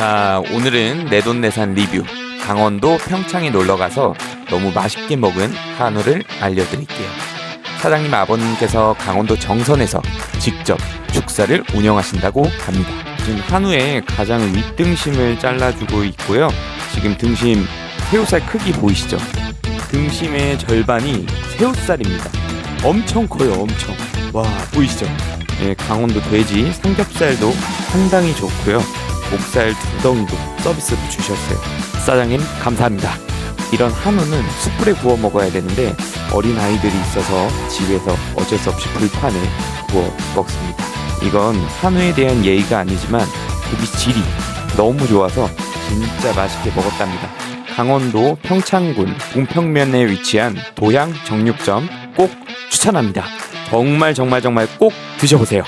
자, 오늘은 내돈내산 리뷰. 강원도 평창에 놀러 가서 너무 맛있게 먹은 한우를 알려드릴게요. 사장님 아버님께서 강원도 정선에서 직접 축사를 운영하신다고 합니다. 지금 한우의 가장 윗등심을 잘라주고 있고요. 지금 등심 새우살 크기 보이시죠? 등심의 절반이 새우살입니다. 엄청 커요, 엄청. 와, 보이시죠? 예, 강원도 돼지 삼겹살도 상당히 좋고요. 목살 두 덩이도 서비스로 주셨어요. 사장님 감사합니다. 이런 한우는 숯불에 구워 먹어야 되는데 어린 아이들이 있어서 집에서 어쩔 수 없이 불판에 구워 먹습니다. 이건 한우에 대한 예의가 아니지만 고기 질이 너무 좋아서 진짜 맛있게 먹었답니다. 강원도 평창군 동평면에 위치한 도양 정육점 꼭 추천합니다. 정말 정말 정말 꼭 드셔보세요.